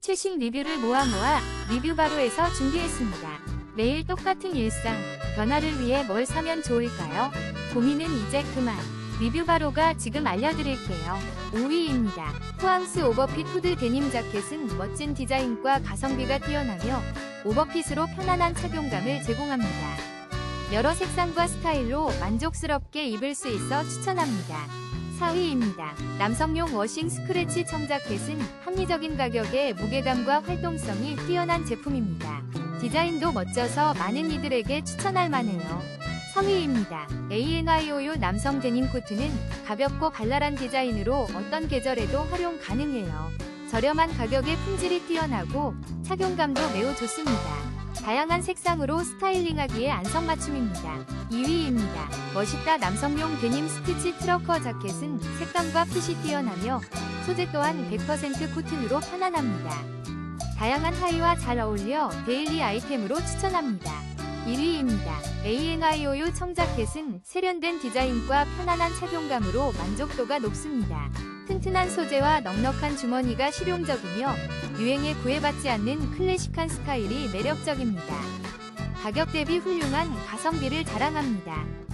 최신 리뷰를 모아 모아 리뷰 바로에서 준비했습니다. 매일 똑같은 일상, 변화를 위해 뭘 사면 좋을까요? 고민은 이제 그만. 리뷰 바로가 지금 알려드릴게요. 5위입니다. 호황스 오버핏 후드 데님 자켓은 멋진 디자인과 가성비가 뛰어나며 오버핏으로 편안한 착용감을 제공합니다. 여러 색상과 스타일로 만족스럽게 입을 수 있어 추천합니다. 4위입니다. 남성용 워싱 스크래치 청자켓은 합리적인 가격에 무게감과 활동성이 뛰어난 제품입니다. 디자인도 멋져서 많은 이들에게 추천할 만해요. 3위입니다. ANIOU 남성 데님 코트는 가볍고 발랄한 디자인으로 어떤 계절에도 활용 가능해요. 저렴한 가격에 품질이 뛰어나고 착용감도 매우 좋습니다. 다양한 색상으로 스타일링하기에 안성맞춤입니다. 2위입니다. 멋있다 남성용 데님 스티치 트러커 자켓은 색감과 핏이 뛰어나며 소재 또한 100% 코튼으로 편안합니다. 다양한 하의와 잘 어울려 데일리 아이템으로 추천합니다. 1위입니다. ANIOU 청자켓은 세련된 디자인과 편안한 착용감으로 만족도가 높습니다. 튼튼한 소재와 넉넉한 주머니가 실용적이며 유행에 구애받지 않는 클래식한 스타일이 매력적입니다. 가격 대비 훌륭한 가성비를 자랑합니다.